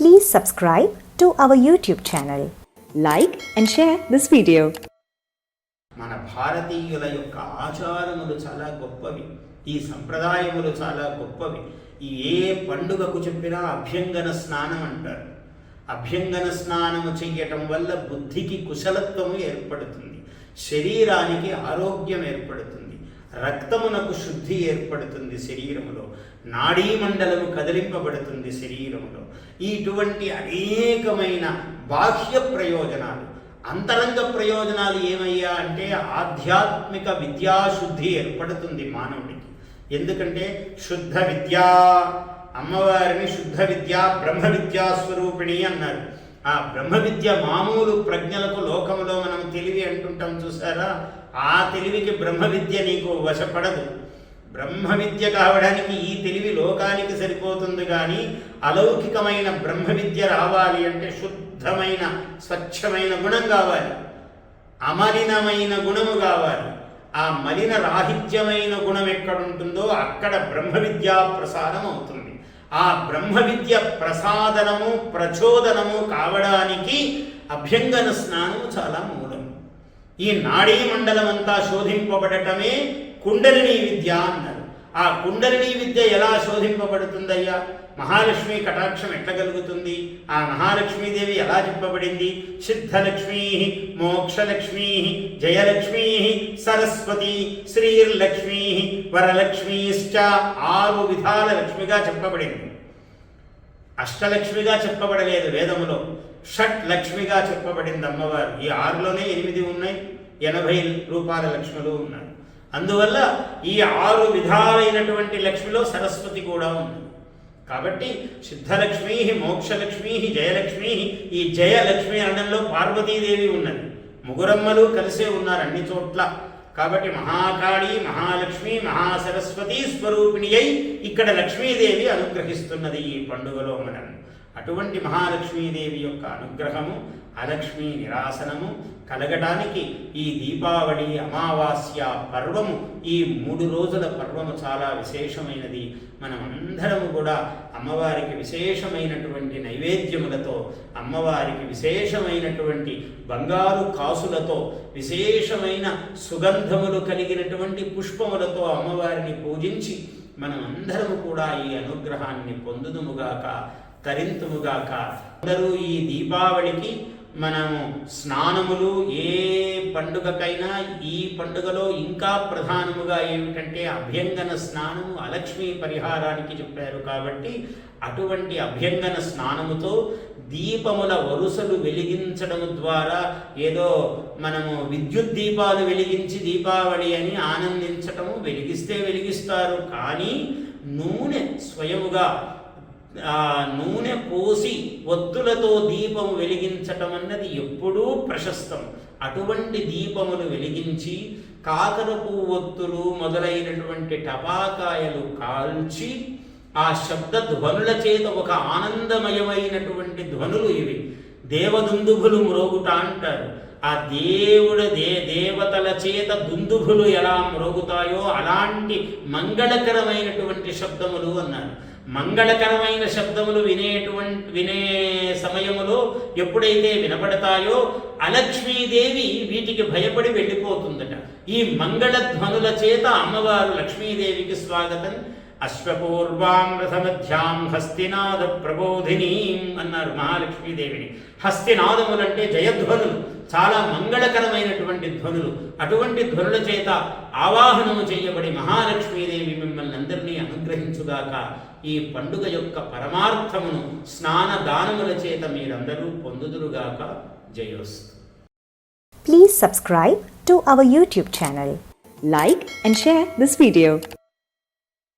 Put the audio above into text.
Please subscribe to our YouTube channel. Like and share this video. మన భారతీయుల యొక్క ఆచారములు చాలా గొప్పవి. ఈ సంప్రదాయములు చాలా గొప్పవి. ఈ ఏ పండుగకు చెప్పినా అభ్యంగన స్నానం అంటారు. అభ్యంగన స్నానము చెయ్యటం వల్ల బుద్ధికి కుశలత్వము ఏర్పడుతుంది. శరీరానికి ఆరోగ్యం ఏర్పడుతుంది. రక్తమునకు శుద్ధి ఏర్పడుతుంది శరీరములో. నాడీ మండలము కదిలింపబడుతుంది శరీరములో. ఇటువంటి అనేకమైన బాహ్య ప్రయోజనాలు. అంతరంగ ప్రయోజనాలు ఏమయ్యా అంటే ఆధ్యాత్మిక విద్యాశుద్ధి ఏర్పడుతుంది మానవుడికి. ఎందుకంటే శుద్ధ విద్యా అమ్మవారిని శుద్ధ విద్య బ్రహ్మ విద్యా స్వరూపిణి అన్నారు. ఆ బ్రహ్మ విద్య మామూలు ప్రజ్ఞలకు లోకములో తెలివి అంటుంటాం చూసారా? ఆ తెలివికి బ్రహ్మ విద్య నీకు వశపడదు. బ్రహ్మ విద్య కావడానికి ఈ తెలివి లోకానికి సరిపోతుంది కానీ అలౌకికమైన బ్రహ్మ విద్య రావాలి అంటే శుద్ధమైన స్వచ్ఛమైన గుణం కావాలి. అమలినమైన గుణము కావాలి. ఆ మలిన రాహిత్యమైన గుణం ఎక్కడుంటుందో అక్కడ బ్రహ్మ విద్యా ప్రసాదం అవుతుంది. ఆ బ్రహ్మ విద్య ప్రసాదనము ప్రచోదనము కావడానికి అభ్యంగన స్నానము చాలా మూలం. ఈ నాడీ మండలం అంతా శోధింపబడటమే కుండలిని విద్య అన్నారు. ఆ కుండలిని విద్య ఎలా శోధింపబడుతుందయ్యా? మహాలక్ష్మి కటాక్షం ఎట్లా కలుగుతుంది? ఆ మహాలక్ష్మీదేవి ఎలా చెప్పబడింది? సిద్ధలక్ష్మీ మోక్షలక్ష్మీ జయలక్ష్మీ సరస్వతి శ్రీర్లక్ష్మీ వరలక్ష్మీశ్చ ఆరు విధాల లక్ష్మిగా చెప్పబడింది. అష్టలక్ష్మిగా చెప్పబడలేదు వేదములో. షట్ లక్ష్మిగా చెప్పబడింది అమ్మవారు ఈ ఆరులోనే ఎనిమిది ఉన్నాయి ఎనభై రూపాయల లక్ష్ములు ఉన్నాయి. అందువల్ల ఈ ఆరు విధాలైనటువంటి లక్ష్మిలో సరస్వతి కూడా ఉంది. కాబట్టి సిద్ధలక్ష్మీ మోక్షలక్ష్మీ జయలక్ష్మీ ఈ జయలక్ష్మి అనడంలో పార్వతీదేవి ఉన్నది. ముగురమ్మలు కలిసే ఉన్నారు అన్ని చోట్ల. కాబట్టి మహాకాళి మహాలక్ష్మి మహాసరస్వతి స్వరూపిణి అయి ఇక్కడ లక్ష్మీదేవి అనుగ్రహిస్తున్నది ఈ పండుగలో మనం. అటువంటి మహాలక్ష్మీదేవి యొక్క అనుగ్రహము అలక్ష్మి నిరాసనము కలగడానికి ఈ దీపావళి అమావాస్య పర్వము ఈ మూడు రోజుల పర్వము చాలా విశేషమైనది. మనమందరము కూడా అమ్మవారికి విశేషమైనటువంటి నైవేద్యములతో అమ్మవారికి విశేషమైనటువంటి బంగారు కాసులతో విశేషమైన సుగంధములు కలిగినటువంటి పుష్పములతో అమ్మవారిని పూజించి మనం అందరము కూడా ఈ అనుగ్రహాన్ని పొందుదుముగాక తరింతువుగాక అందరూ ఈ దీపావళికి మనము స్నానములు ఏ పండుగకైనా ఈ పండుగలో ఇంకా ప్రధానముగా ఏమిటంటే అభ్యంగన స్నానము అలక్ష్మి పరిహారానికి చెప్పారు కాబట్టి అటువంటి అభ్యంగన స్నానముతో దీపముల వరుసలు వెలిగించడం ద్వారా ఏదో మనము విద్యుత్ దీపాలు వెలిగించి దీపావళి అని ఆనందించటము వెలిగిస్తే వెలిగిస్తారు. కానీ నూనె స్వయముగా నూనె పోసి ఒత్తులతో దీపము వెలిగించటం అన్నది ఎప్పుడూ ప్రశస్తం. అటువంటి దీపములు వెలిగించి కాకరపు ఒత్తులు మొదలైనటువంటి టపాకాయలు కాల్చి ఆ శబ్ద ధ్వనుల చేత ఒక ఆనందమయమైనటువంటి ధ్వనులు ఇవి. దేవదుందుభులు మ్రోగుట అంటారు. ఆ దేవుడు దే దేవతల చేత దుందుభులు ఎలా మ్రోగుతాయో అలాంటి మంగళకరమైనటువంటి శబ్దములు అన్నారు. మంగళకరమైన శబ్దములు వినేటువంటి వినే సమయములో ఎప్పుడైతే వినపడతాయో అలక్ష్మీదేవి వీటికి భయపడి వెళ్ళిపోతుందట. ఈ మంగళధ్వనుల చేత అమ్మవారు లక్ష్మీదేవికి స్వాగతం. అశ్వపూర్వాం రథమధ్యాం హస్తినాద ప్రబోధినీం అన్నారు మహాలక్ష్మీదేవిని. హస్తినాదములంటే జయధ్వనులు చాలా మంగళకరమైనటువంటి ధ్వనులు. అటువంటి ధ్వనుల చేత ఆవాహనము చేయబడి మహా చేయవలసుగాక ఈ పండుగ యొక్క పరమార్థమును స్నాన దానముల చేత మీరందరూ పొందుదురుగాక. జయోస్తు. Please subscribe to our YouTube channel like and share this video